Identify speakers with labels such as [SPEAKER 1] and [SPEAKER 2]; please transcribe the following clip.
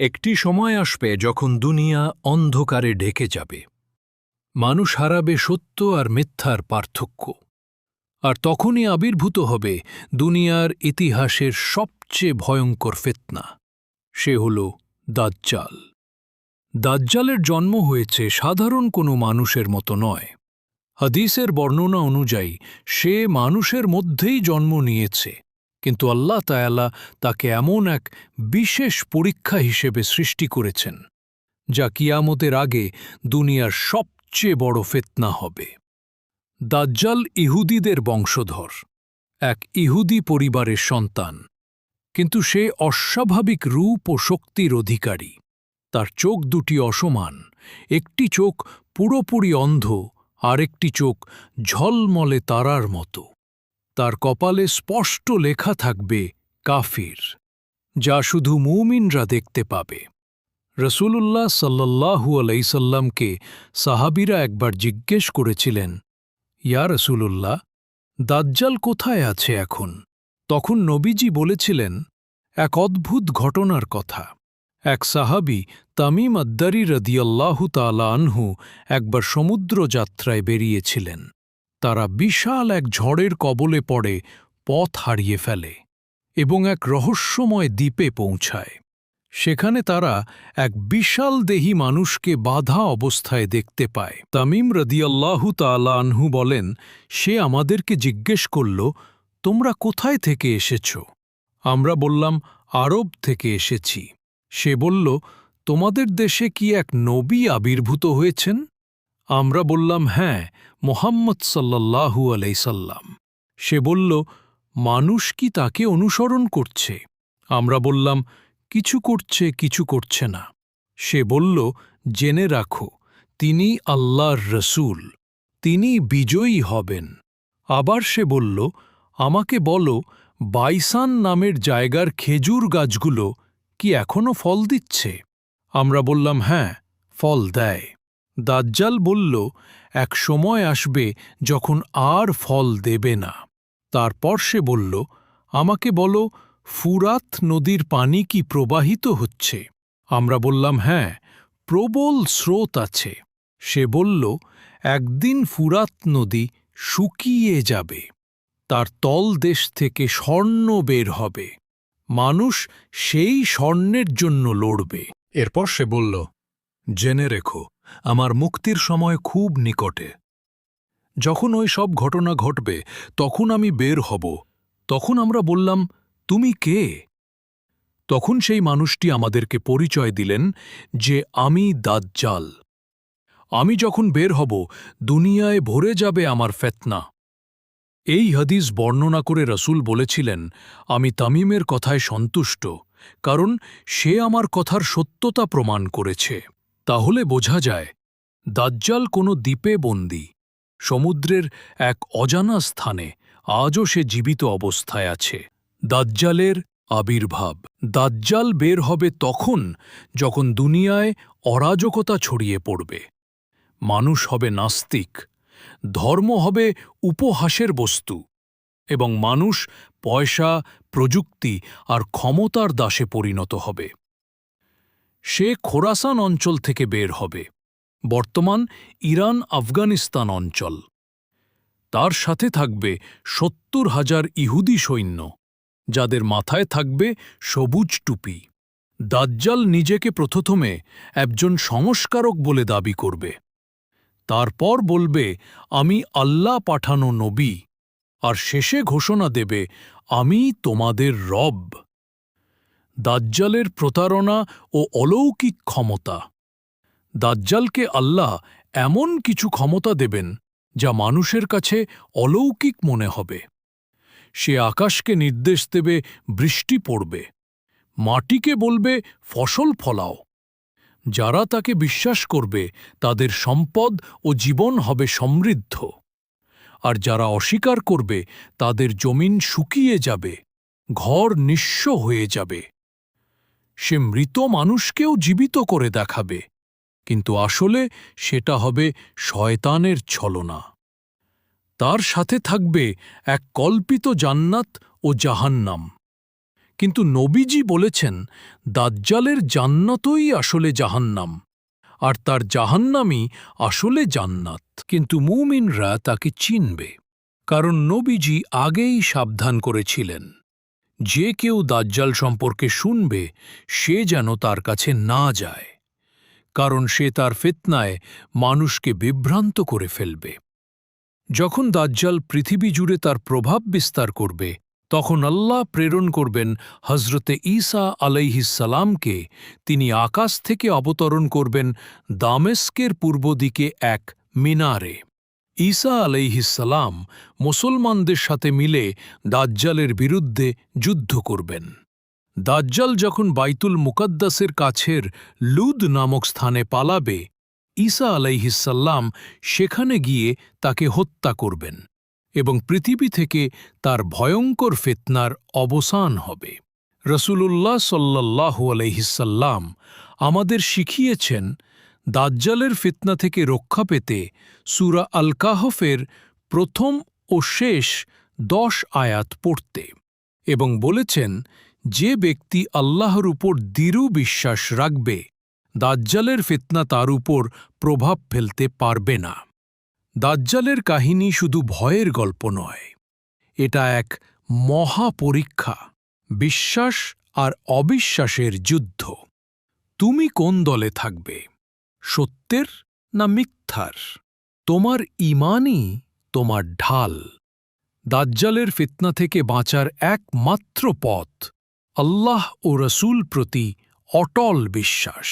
[SPEAKER 1] একটি সময় আসবে যখন দুনিয়া অন্ধকারে ঢেকে যাবে। মানুষ হারাবে সত্য আর মিথ্যার পার্থক্য। আর তখনই আবির্ভূত হবে দুনিয়ার ইতিহাসের সবচেয়ে ভয়ঙ্কর ফেতনা। সে হল দাজ্জাল। দাজ্জালের জন্ম হয়েছে সাধারণ কোনো মানুষের মতো নয়। হাদিসের বর্ণনা অনুযায়ী সে মানুষের মধ্যেই জন্ম নিয়েছে। কিন্তু আল্লাহ তায়ালা তাকে এমন এক বিশেষ পরীক্ষা হিসেবে সৃষ্টি করেছেন, যা কিয়ামতের আগে দুনিয়ার সবচেয়ে বড় ফেতনা হবে। দাজ্জাল ইহুদিদের বংশধর, এক ইহুদি পরিবারের সন্তান, কিন্তু সে অস্বাভাবিক রূপ ও শক্তির অধিকারী। তার চোখ দুটি অসমান, একটি চোখ পুরোপুরি অন্ধ, আরেকটি চোখ ঝলমলে তারার মতো। তার কপালে স্পষ্ট লেখা থাকবে, কাফির, যা শুধু মুমিনরা দেখতে পাবে। রসুলুল্লাহ সাল্লাহু আলাইসাল্লামকে সাহাবিরা একবার জিজ্ঞেস করেছিলেন, ইয়া রসুলুল্লাহ, দাজ্জাল কোথায় আছে এখন? তখন নবীজি বলেছিলেন, এক অদ্ভুত ঘটনার কথা। এক সাহাবি তামিম আদ্দারি রদিয়াল্লাহু তালা আনহু একবার সমুদ্র যাত্রায় বেরিয়েছিলেন। তারা বিশাল এক ঝড়ের কবলে পড়ে, পথ হারিয়ে ফেলে এবং এক রহস্যময় দ্বীপে পৌঁছায়। সেখানে তারা এক বিশাল দেহী মানুষকে বাধা অবস্থায় দেখতে পায়। তামিম রদিয়াল্লাহু আনহু বলেন, সে আমাদেরকে জিজ্ঞেস করল, তোমরা কোথায় থেকে এসেছ আমরা বললাম, আরব থেকে এসেছি। সে বলল, তোমাদের দেশে কি এক নবী আবির্ভূত হয়েছেন আমরা বললাম হ্যাঁ মোহাম্মদ সাল্লাল্লাহু আলাইসাল্লাম সে বলল, মানুষ কি তাকে অনুসরণ করছে? আমরা বললাম, কিছু করছে কিছু করছে না। সে বলল, জেনে রাখো, তিনি আল্লাহর রসুল, তিনি বিজয়ী হবেন। আবার সে বলল, আমাকে বলো, বাইসান নামের জায়গার খেজুর গাছগুলো কি এখনও ফল দিচ্ছে? আমরা বললাম হ্যাঁ ফল দেয়। দাজ্জাল বলল, এক সময় আসবে যখন আর ফল দেবে না। তারপর সে বলল, আমাকে বলো, ফুরাত নদীর পানি কি প্রবাহিত হচ্ছে? আমরা বললাম হ্যাঁ প্রবল স্রোত আছে। সে বলল, একদিন ফুরাত নদী শুকিয়ে যাবে, তার তলদেশ থেকে স্বর্ণ বের হবে, মানুষ সেই স্বর্ণের জন্য লড়বে। এরপর সে বলল, জেনে রেখো আমার মুক্তির সময় খুব নিকটে। যখন ওই সব ঘটনা ঘটবে, তখন আমি বের হব। তখন আমরা বললাম, তুমি কে? তখন সেই মানুষটি আমাদেরকে পরিচয় দিলেন যে আমি দাজ্জাল। আমি যখন বের হব, দুনিয়ায় ভরে যাবে আমার ফেতনা। এই হাদিস বর্ণনা করে রসুল বলেছিলেন, আমি তামিমের কথায় সন্তুষ্ট, কারণ সে আমার কথার সত্যতা প্রমাণ করেছে। তাহলে বোঝা যায়, দাজ্জাল কোনো দ্বীপে বন্দী। সমুদ্রের এক অজানা স্থানে আজও সে জীবিত অবস্থায় আছে। দাজ্জালের আবির্ভাব। দাজ্জাল বের হবে তখন যখন দুনিয়ায় অরাজকতা ছড়িয়ে পড়বে। মানুষ হবে নাস্তিক, ধর্ম হবে উপহাসের বস্তু এবং মানুষ পয়সা, প্রযুক্তি আর ক্ষমতার দাসে পরিণত হবে। সে খোরাসান অঞ্চল থেকে বের হবে। বর্তমান ইরান আফগানিস্তান অঞ্চল। তার সাথে থাকবে সত্তর হাজার ইহুদি সৈন্য, যাদের মাথায় থাকবে সবুজ টুপি। দাজ্জাল নিজেকে প্রথমে একজন সংস্কারক বলে দাবি করবে। তারপর বলবে, আমি আল্লাহ পাঠানো নবী। আর শেষে ঘোষণা দেবে, আমি তোমাদের রব। দাজ্জালের প্রতারণা ও অলৌকিক ক্ষমতা। দাজ্জালকে আল্লাহ এমন কিছু ক্ষমতা দেবেন, যা মানুষের কাছে অলৌকিক মনে হবে। সে আকাশকে নির্দেশ দেবে, বৃষ্টি পড়বে। মাটিকে বলবে, ফসল ফলাও। যারা তাকে বিশ্বাস করবে, তাদের সম্পদ ও জীবন হবে সমৃদ্ধ। আর যারা অস্বীকার করবে, তাদের জমিন শুকিয়ে যাবে, ঘর নিঃস্ব হয়ে যাবে। সে মৃত মানুষকেও জীবিত করে দেখাবে, কিন্তু আসলে সেটা হবে শয়তানের ছলনা। তার সাথে থাকবে এক কল্পিত জান্নাত ও জাহান্নাম। কিন্তু নবীজি বলেছেন, দাজ্জালের জান্নাতই আসলে জাহান্নাম, আর তার জাহান্নামই আসলে জান্নাত। কিন্তু মুমিনরা তাকে চিনবে, কারণ নবীজি আগেই সাবধান করেছিলেন। যে কেউ দাজ্জাল সম্পর্কে শুনবে, সে যেন তার কাছে না যায়, কারণ সে তার ফিতনায় মানুষকে বিভ্রান্ত করে ফেলবে। যখন দাজ্জাল পৃথিবী জুড়ে তার প্রভাব বিস্তার করবে, তখন আল্লাহ প্রেরণ করবেন হজরতে ঈসা আলাইহিসালামকে তিনি আকাশ থেকে অবতরণ করবেন দামেস্কের পূর্ব দিকে এক মিনারে। ঈসা আলাইহিসালাম মুসলমানদের সাথে মিলে দাজ্জালের বিরুদ্ধে যুদ্ধ করবেন। দাজ্জাল যখন বাইতুল মুকদ্দাসের কাছের লুদ নামক স্থানে পালাবে, ঈসা আলাইহিসাল্লাম সেখানে গিয়ে তাকে হত্যা করবেন এবং পৃথিবী থেকে তার ভয়ঙ্কর ফিতনার অবসান হবে। রসুলুল্লাহ সাল্লাল্লাহু আলহিসাল্লাম আমাদের শিখিয়েছেন দাজ্জালের ফিতনা থেকে রক্ষা পেতে সুরা আল কাহফের প্রথম ও শেষ দশ আয়াত পড়তে এবং বলেছেন, যে ব্যক্তি আল্লাহর উপর দৃঢ় বিশ্বাস রাখবে, দাজ্জালের ফিতনা তার উপর প্রভাব ফেলতে পারবে না। দাজ্জালের কাহিনী শুধু ভয়ের গল্প নয়, এটা এক মহা পরীক্ষা, বিশ্বাস আর অবিশ্বাসের যুদ্ধ। তুমি কোন দলে থাকবে? সত্যের না মিথ্যার? তোমার ইমানই তোমার ঢাল। দাজ্জালের ফিতনা থেকে বাঁচার একমাত্র পথ আল্লাহ ও রসুল প্রতি অটল বিশ্বাস।